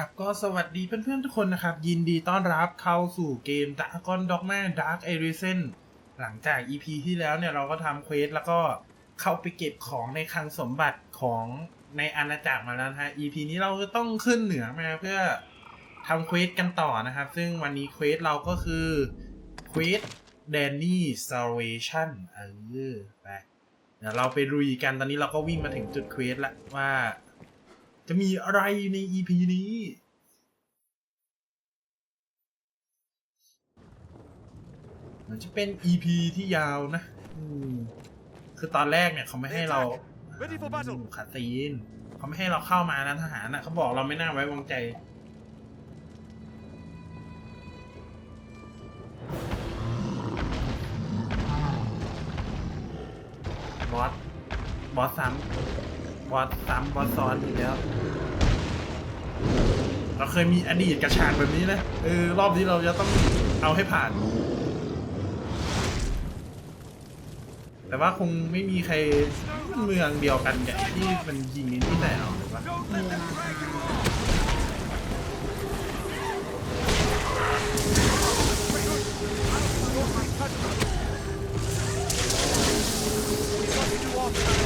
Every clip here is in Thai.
ครับก็สวัสดีเพื่อนๆทุกคนนะครับ ยินดีต้อนรับเข้าสู่เกม Dragon Dogma Dark Arisen หลังจาก EP ที่แล้วเนี่ยเราก็ทำเควสแล้วก็เข้าไปเก็บของในคลังสมบัติของในอาณาจักรมาแล้วนะฮะ EP นี้เราจะต้องขึ้นเหนือมาเพื่อทำเควสกันต่อนะครับ ซึ่งวันนี้เควสเราก็คือเควส Danny Salvation เออไปเดี๋ยวเราไปลุยกันตอนนี้เราก็วิ่งมาถึงจุดเควสล้วว่า จะมีอะไรใน EP นี้ มันจะเป็น EP ที่ยาวนะ อืมคือตอนแรกเนี่ยเขาไม่ให้เรา Ready for battle อืมขัดซีน เขาไม่ให้เราเข้ามานะทหารน่ะเขาบอกเราไม่น่าไว้วางใจบอส บอสซ้ำบอสซ้ำบอสซ้อนอีกแล้ว เราเคยมีอดีตกับฉากแบบนี้นะเออรอบนี้เราจะต้องเอาให้ผ่าน แต่ว่าคงไม่มีใครเมืองเดียวกันกับที่มันยิงนี่แต่เอาหรือว่า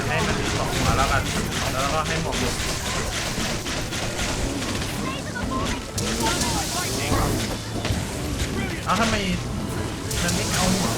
ให้มันสองหัวแล้วกันแล้วก็ให้หมอกหยุ เอาทำไมมันไม่เอาหัว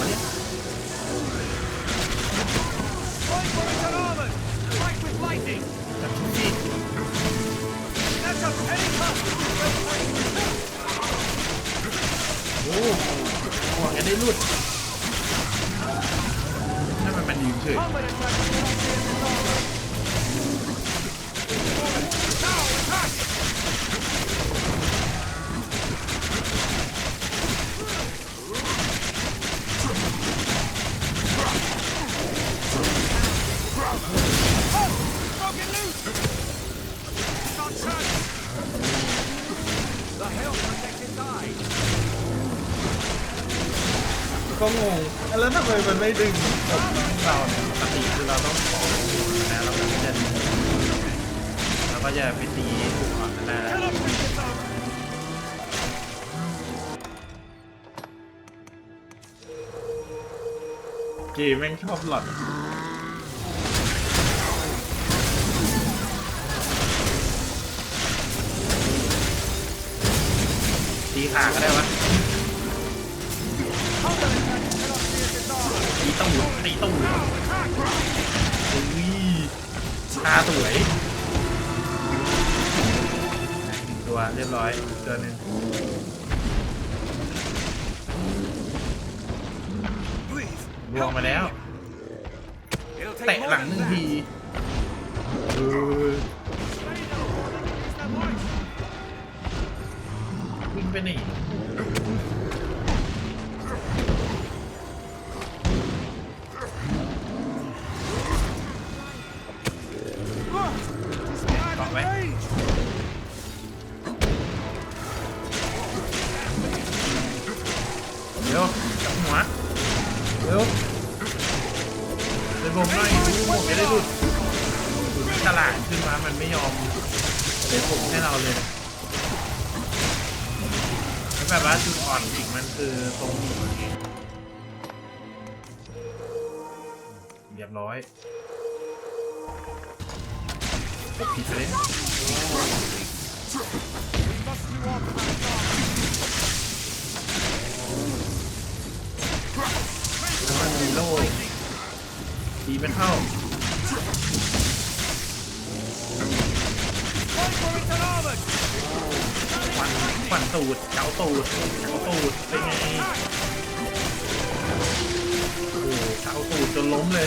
ไม่ดึงผมเราเนี่ยปกติคือเราต้องขอนะเราก็จะดึงเราก็จะไปตีถูกก่อนนั่นแหละ Cannot reach its armor! เกมแม่งชอบหลอนตีขาก็ได้วะ ตีตู้ตีตู้อุ้ยตาสวยหนึ่งตัวเรียบร้อยตัวหนึ่งลวงมาแล้ว It'll เตะหลังหนึ่งทีเออวิ่งไปไหน แล้วมันมีโล่ดีไม่เข้า Fight for it's unarmored! ควันควันตูดเจ้าตูดเจ้าตูดเป็นไงโอ้โหเจ้าตูดจนล้มเลย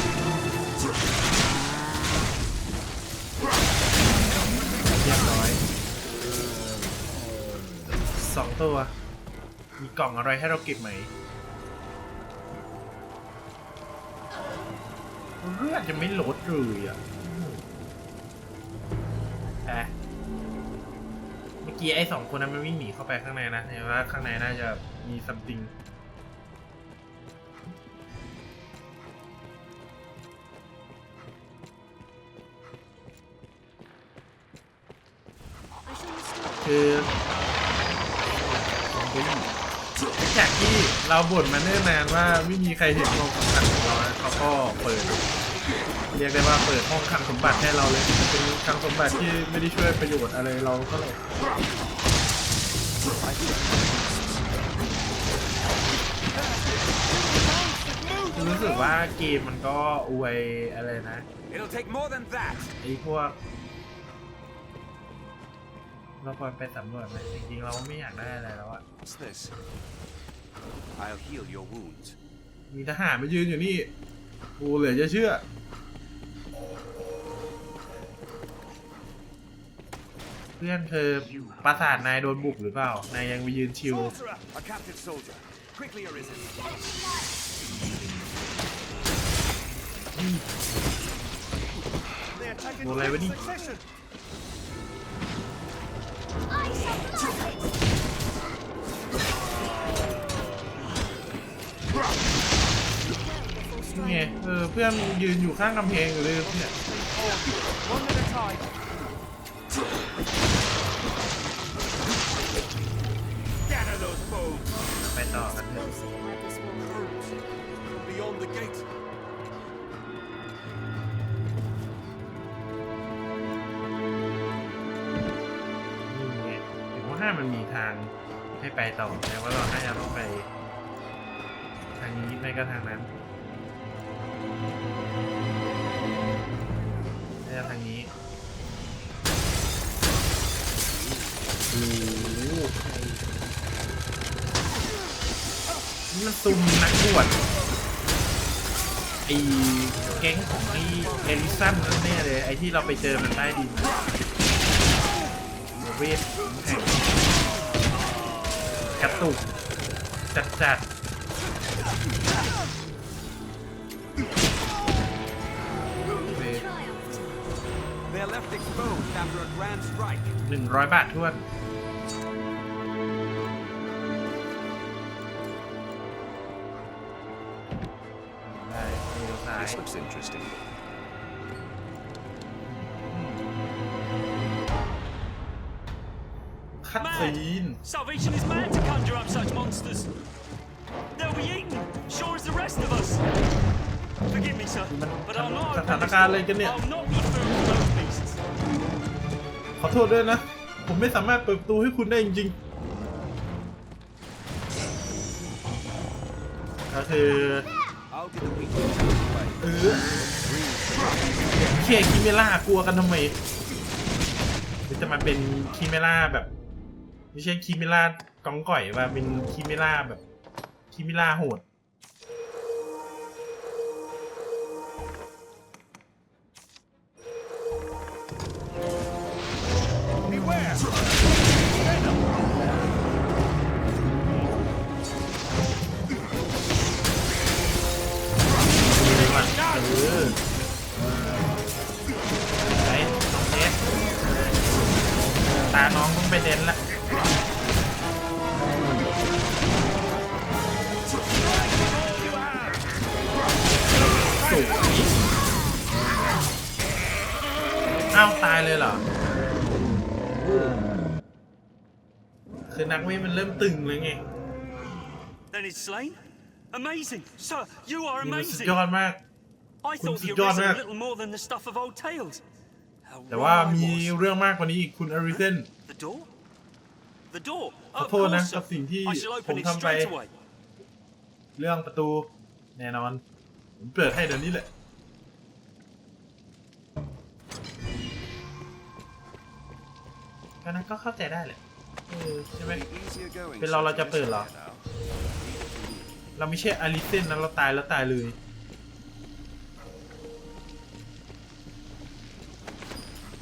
ตัว มีกล่องอะไรให้เราเก็บไหมเลือดจะไม่ลดเลยอะแอะเมื่อกี้ไอ้สองคนนั้นมันวิ่งหนีเข้าไปข้างในนะเห็นว่าข้างในน่าจะมีซัมติงคือ จากที่เราบ่นมาเนิ่นนานว่าไม่มีใครเห็นห้องขังของเรานะเขาก็เปิด เรียกได้ว่าเปิดห้องคลังสมบัติให้เราเลยเป็นคลังสมบัติที่ไม่ได้ช่วยประโยชน์อะไรเราเท่าไหร่รู้สึกว่าเกมมันก็อวยอะไรนะ It'll take more than that. ไอ้พวก เราควรไปสำรวจไหมจริงๆเราไม่อยากได้อะไรแล้วอะ What's this? I'll heal your wounds. มีทหารมายืนอยู่นี่กูเหลือจะเชื่อ เพื่อนเธอปราสาทนายโดนบุกหรือเปล่า นายยังไปยืนชิว Sorcerer! A captive soldier. Quickly arisen. They attack in Well, I quick would- succession. " นี่ไงเออเพื่อนยืนอยู่ข้างกำแพงอยู่เลยเนี่ย One at a time. Gather those foes ไปต่อกันเถอะ beyond the gate. ไปต่อแต่ว่าเราน่าจะต้องไป ทางนี้ไม่ก็ทางนั้นน่าจะทางนี้โอ้โหนี่มันซุ่มนักบวชไอ้แก๊งของไอ้เอลิสันนั่นแน่เลย ไอ้ที่เราไปเจอมันใต้ดินเดี๋ยวเวท กระตุกจัดจัดเวท They're left exposed after a grand strike. หนึ่งร้อยบาททวนได้เลี้ยวซ้าย คัดซีน Salvation is mad to conjure up such monsters. They'll be eaten, sure as the rest of us. Forgive me, sir, but I'll not สถาน open this การณ์ door. อะไรกันเนี่ย I'll not be food for those beasts. ขอโทษด้วยนะ ผมไม่สามารถเปิดประตูให้คุณได้จริงๆก็คือ I'll be the weak link out of the way. เออเคคิเมล่ากลัวกันทำไมหรือจะมาเป็นคิเมล่าแบบ ไม่ใช่คิมิล่ากองก่อยว่าเป็นคิมิล่าแบบคิมิล่าโหด ตึงเลยไง Then it's slain? Amazing! Sir, you are นี่มันสุด amazing! ยอดมาก I thought the คุณสุดยอด arisen มาก little more than the stuff of old tales. How แต่ว่า wrong I มี was. เรื่องมากกว่านี้อีกคุณอาริเซน The door? The door? ขอ Of โทษนะ course, กับ sir. สิ่งที่ I shall ผม open it ทำไป straight away. เรื่องประตูแน่นอนผมเปิดให้เดี๋ยวนี้แหละ ก็นั้นก็เข้าใจได้แหละเออ ใช่ไหม Easier going. เป็นเราเราจะเปิดเหรอ now. เราไม่ใช่อาริเซนนะเราตายแล้วตายเลย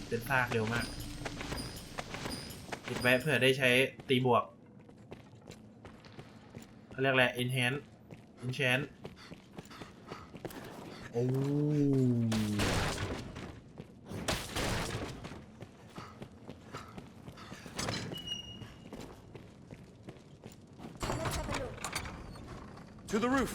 เป็นซากเร็วมากติดไว้เพื่อได้ใช้ตีบวกเขาเรียกอะไร enhance enchant โอ้ Let's have a look. To the roof.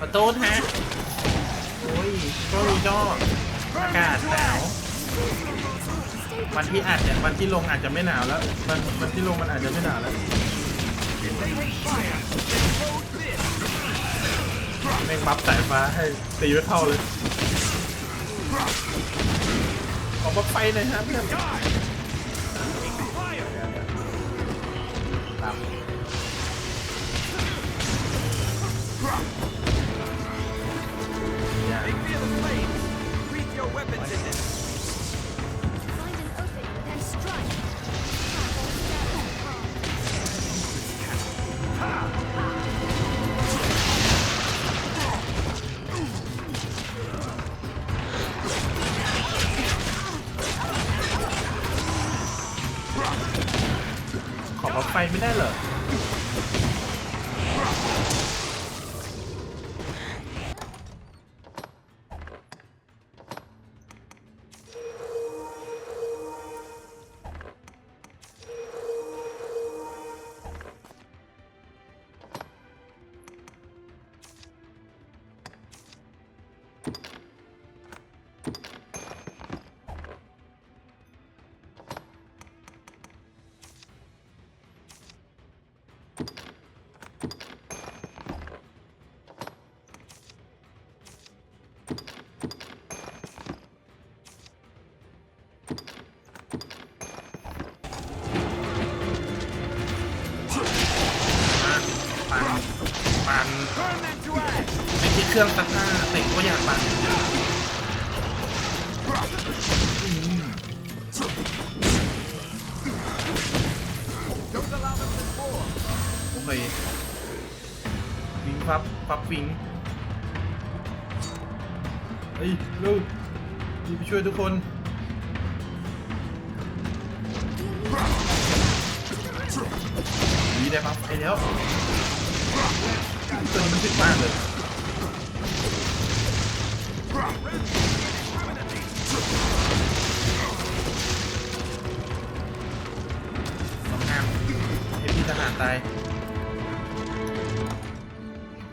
ประตูฮะโอ้ยก็มีก็อากาศหนาว วันที่อาจจะวันที่ลงอาจจะไม่หนาวแล้ววันวันที่ลงมันอาจจะไม่หนาวแล้ว แม่งบัฟสายฟ้าให้ตีไม่เข้าเลย ออกมาไฟหน่อยฮะเพื่อน ช่วยทุกคนดีได้ปั๊บไปแล้วตัวนี้มันติดมากเลยสองงามเห็นพี่ทหารตาย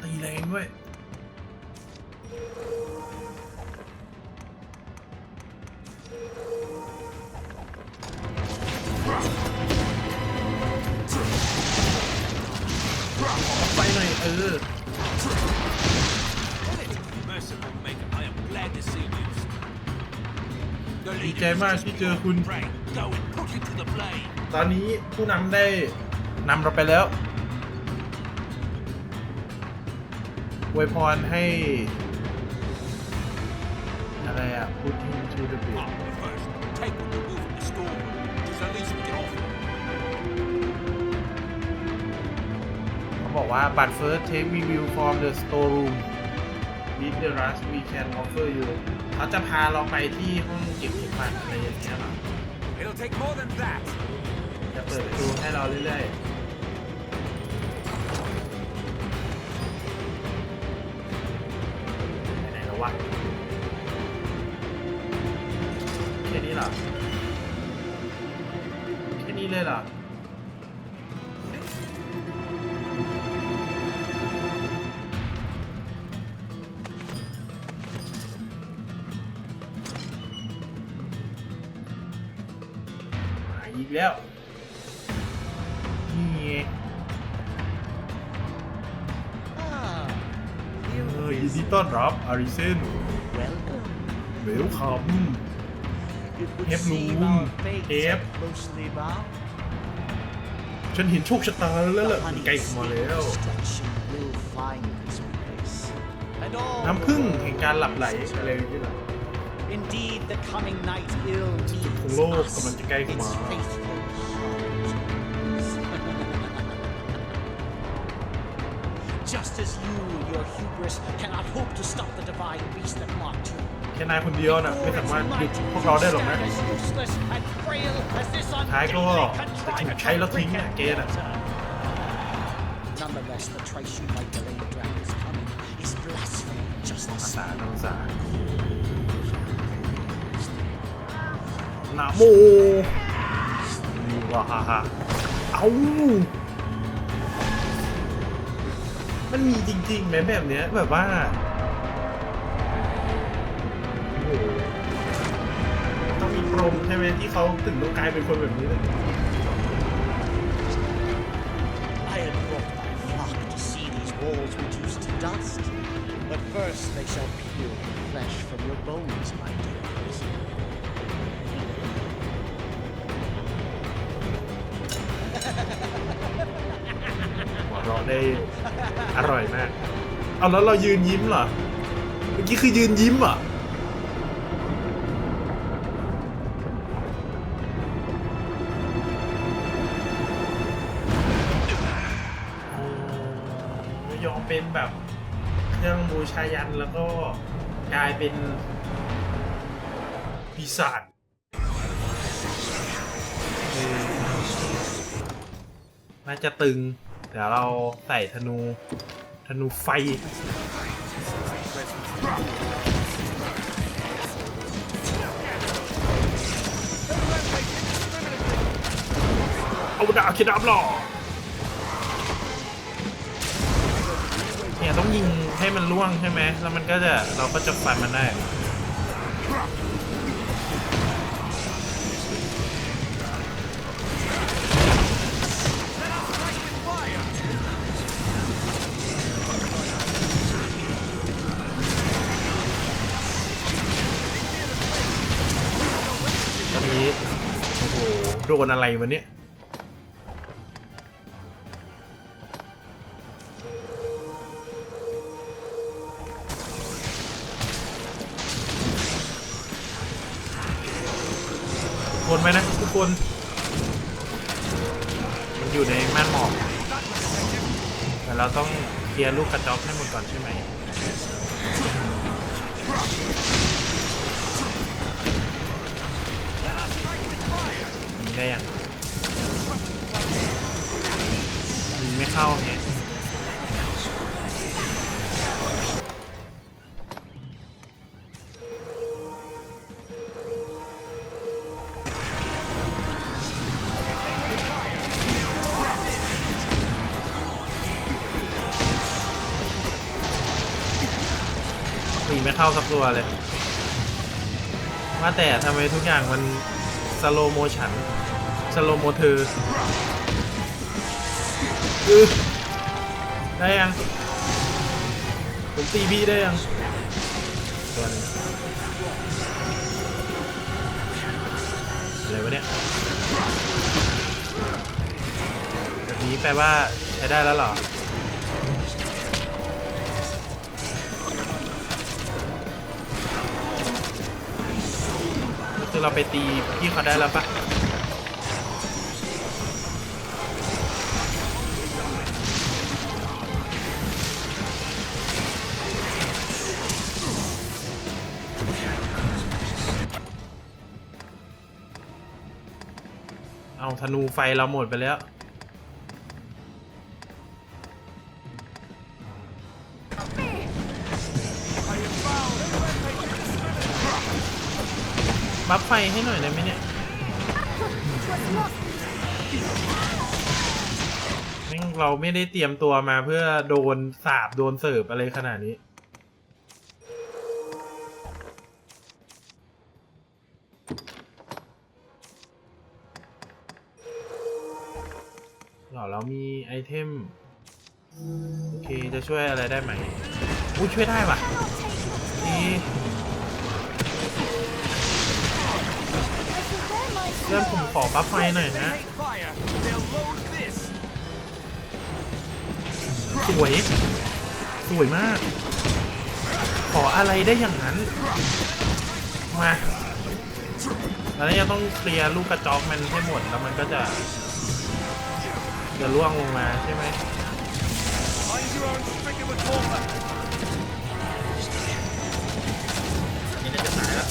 ตีแรงด้วย เจอคุณ Pray, go and put it to the flame. ตอนนี้ผู้นำได้นำเราไปแล้วอวยพรให้ อะไรอะพูดที่ชื่อระเบีย Ah, but first, take what you will from the store. It's the least we can offer. เขาบอกว่า but first take review from the storeroom with the rest we can offer you เขาจะพาเราไปที่ห้องเก็บเก็บฟัน อะไรอย่างเงี้ยเหรอ It'll take more than that. จะเปิดประตูให้เราเรื่อยๆ อีกแล้ว นี่ไงเออยินดีต้อนรับอาริเซน Welcome. เวลคัม It would Hep seem room. our fates Hep. are closely bound. ฉันเห็นโชคชะตาแล้วล่ะ The มัน honey ใกล้เข้ามาแล้ว destruction will find this place. And all น้ำพึ่งแห่งการหลับไหลอะไรนี่แหละ Indeed, the coming night ill meets ของโลก us, กำลังจะใกล้เข้า its มา Just as you, your hubris, cannot hope to stop the divine beast that mocked you. แค่นายคนเดียวน่ะ ไม่สามารถหยุดพวกเราได้หรอกนะ Stand as useless and frail as this ท้ายก็ ungainly จะถูก contrivance ใช้แล้วทิ้งอ่ะเกณฑ์อ่ะ Nonetheless, the Trisun might delay the dragon's coming is blasphemy just the ภา same. ษาทางภาษานะโมว้าฮ่าฮ่าเอา มันมีจริงๆไหมแบบเนี้ยแบบว่าโอ้โหต้องมีพรหมใช่ไหมที่เขาถึงต้องกลายเป็นคนแบบนี้เลย I had brought my flock to see these walls reduced to dust. But first they shall peel the flesh from your bones, my dear prisoner. หัวเราะได้อ ร่อยมาก เอาแล้วเรายืนยิ้มเหรอ เมื่อกี้คือยืนยิ้มอไม่ยอมเป็นแบบเครื่องบูชายันแล้วก็กลายเป็นปีศาจน่าจะตึง เดี๋ยวเราใส่ธนู ธนูไฟ เอาดาบคิดดับหรอเนี่ยต้องยิงให้มันล่วงใช่ไหม แล้วมันก็จะเราก็จะฟันมันได้ โดนอะไรวะเนี่ยคนไหมนะทุกคน มันอยู่ในม่านหมอก แต่เราต้องเคลียร์ลูกกระจอกให้หมดก่อนใช่ไหม ได้ยังไม่เข้าไงยิงไม่เข้าสักตัวเลย ว่าแต่ทำไมทุกอย่างมันสโลโมชัน สโลโมเธออือได้ยัง ผมตีพี่ได้ยังตัวหนึงอะไรวะเนี่ยแบบนี้แปลว่าใช้ได้แล้วเหรอคือเราไปตีพี่เขาได้แล้วปะ ธนูไฟเราหมดไปแล้ว บัฟไฟให้หน่อยได้ไหมเนี่ย แม่งเราไม่ได้เตรียมตัวมาเพื่อโดนสาบโดนเสิร์ฟอะไรขนาดนี้ อเรามีไอเทม โอเค จะช่วยอะไรได้ไหมอุ้ช่วยได้ป่ะนี่เพื่อนผมขอบัฟไฟหน่อยนะ สวย สวยมาก ขออะไรได้อย่างนั้น มาแล้วยังต้องเคลียร์ลูกกระจอกมันให้หมดแล้วมันก็จะ จะล่วงลงมาใช่ไหมนี่นแล้ว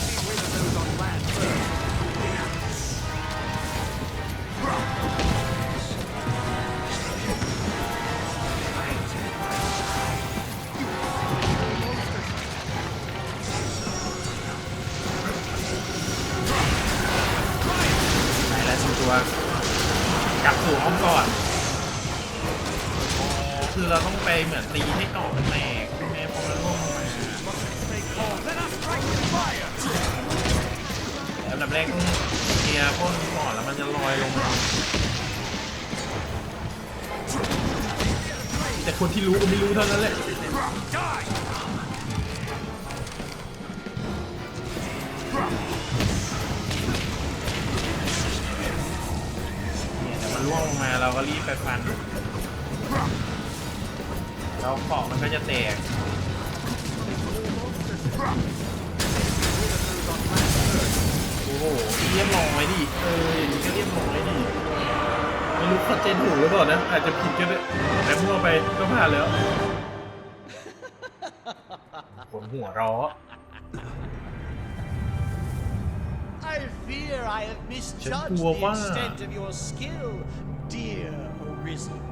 ตายวสตัวกลับสู่อ้องก่อน เราต้องไปเหมือนตีให้เกาะมันแตกใช่ไหมพอมันร่วงลงมาอันดับแรกต้องเคลียร์พ่นก่อนแล้วมันจะลอยลงมาแต่คนที่รู้ก็ไม่รู้เท่านั้นแหละเนี่ยเดี๋ยวมันร่วงลงมาเราก็รีบไปฟัน แล้วเกาะมันก็จะแตกโอ้โหเรียบร้อยดิเอออย่างนี้ก็เรียบร้อยดิไม่รู้เข้าใจถูกหรือเปล่านะอาจจะผิดก็ได้แต่มั่วไปก็ผ่านแล้วผมหัวเร้อ I fear I have misjudged gua the quá. extent of your skill, dear Arisen.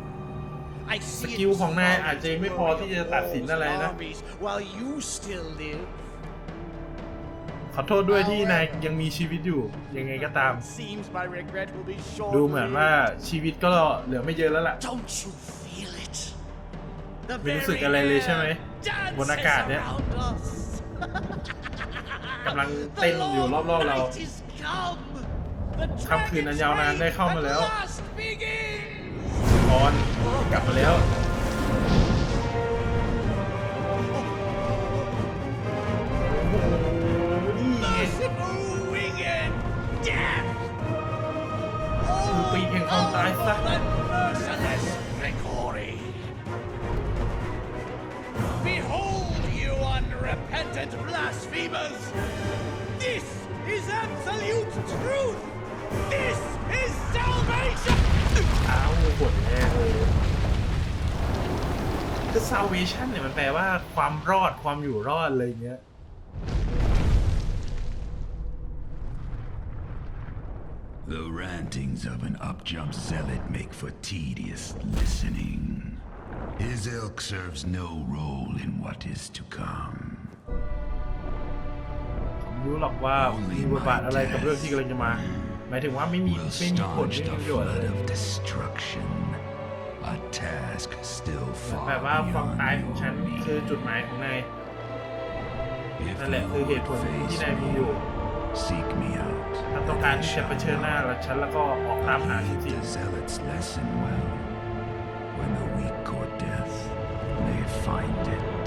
I see it สกิลของนาย folly อาจจะไม่พอที่จะตัดสินอะไรนะ armies While you still live, ขอโทษด้วยที่นายยังมีชีวิตอยู่ ยังไงก็ตาม seems my regret will be short. ดูเหมือนว่าชีวิตก็เหลือไม่เยอะแล้วล่ะ Don't you feel it? The ไม่รู้สึก very อะไรเลยใช่ไหม air บนอากาศเนี่ย dances around us. กำลังเต้นอยู่รอบๆเรา Night is come. The ค่ำคืนอันยาวนานได้เข้ามาแล้ว at last begins. ออนกลับมาแล้ว โอ้โหนี่ไง Merciful winged death! คือปีแห่งความตายซะ The merciless Ricori! Behold, you unrepentant blasphemers! This is absolute truth! This is salvation! อ้าวหดแน่เลยคือ salvation เนี่ยมันแปลว่าความรอดความอยู่รอดอะไรอย่างเงี้ย The rantings of an up-jump zealot make for tedious listening. His ilk serves no role in what is to come. ผมรู้หรอกว่ามีบทบาทอะไรกับเรื่องที่กำลังจะมา หมายถึงว่าไม่มี Will ไม่มีผล staunch ไม่มี the ประโยชน์อะไร flood of destruction. A task still แปล far ว่าความตาย beyond ของฉัน your คือ reach. จุดหมายของนาย If นั่นแหละคือเหตุผล you ที่ face นายมีอยู่ me, seek me out. ถ้าต้องการที่จะเผชิญหน้ากับฉันแล้วก็ออกตามหา Heed สิ่ง the zealot's lesson well. When the weak court death, they find it.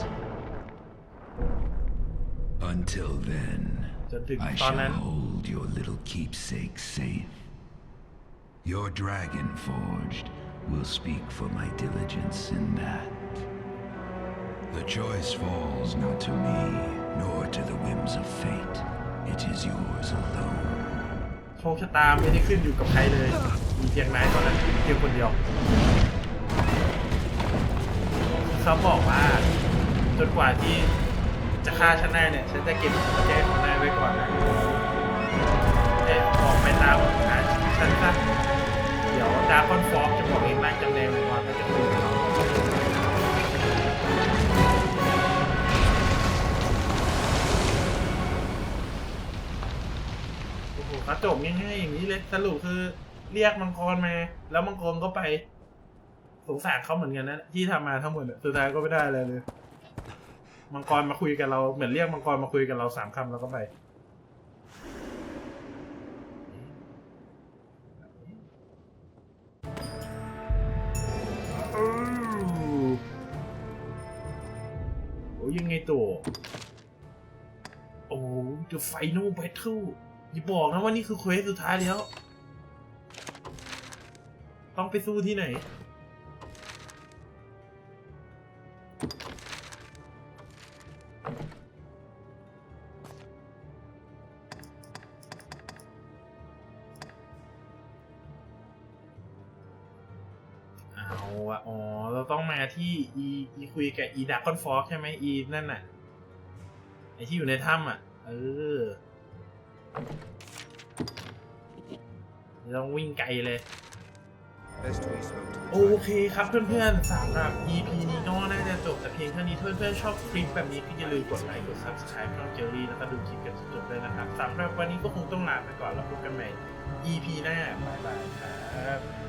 Until then, จนถึง I ตอนนั้น shall hold your little keepsake safe. Your dragon forged will speak for my diligence in that. The choice falls not to me, nor to the whims of fate. It is yours alone. โชคชะตาไม่ได้ขึ้นอยู่กับใครเลย มีเพียงนายเท่านั้นเพียงคนเดียว เขาบอกว่าจนกว่าที่จะฆ่าฉันได้เนี่ย ฉันจะเก็บแก้ของนายไว้ก่อนนะ ฉันซะเดี๋ยวดาร์คอนฟอร์จะบอกเองร่างจำแดงก่อนก็จะคุยกับเราโอ้โหเขาจบง่ายๆอย่างนี้เลยสรุปคือเรียกมังกรมา แล้วมังกรก็ไป สงสารเขาเหมือนกันนะที่ทำมาทั้งหมดสุดท้ายก็ไม่ได้อะไรเลย มังกรมาคุยกับเราเหมือนเรียกมังกรมาคุยกับเราสามคำแล้วก็ไป โอ้ The Final Battle อย่าบอกนะว่านี่คือเควสสุดท้ายแล้ว ต้องไปสู้ที่ไหน เอาอะอ๋อ เราต้องมาที่อีอีคุยกับอีดักกอนฟอกใช่ไหมอีนั่นน่ะ อที่อยู่ในถ้ำอะ เออต้องวิ่งไกลเลย Best we spoke to the โอเคครับเพื่อนๆสำหรับ EP นี้ก็น่าจะจบแต่เพียงเท่านี้เพื่อนๆชอบคลิปแบบนี้ก็อย่าลืมกดไลค์กด Subscribe ช่องเจอรี่แล้วก็ดูคลิปกันจนจบเลยนะครับสำหรับวันนี้ก็คงต้องลาไปก่อนแล้วพบกันใหม่ EP หน้าบ๊ายบายครับ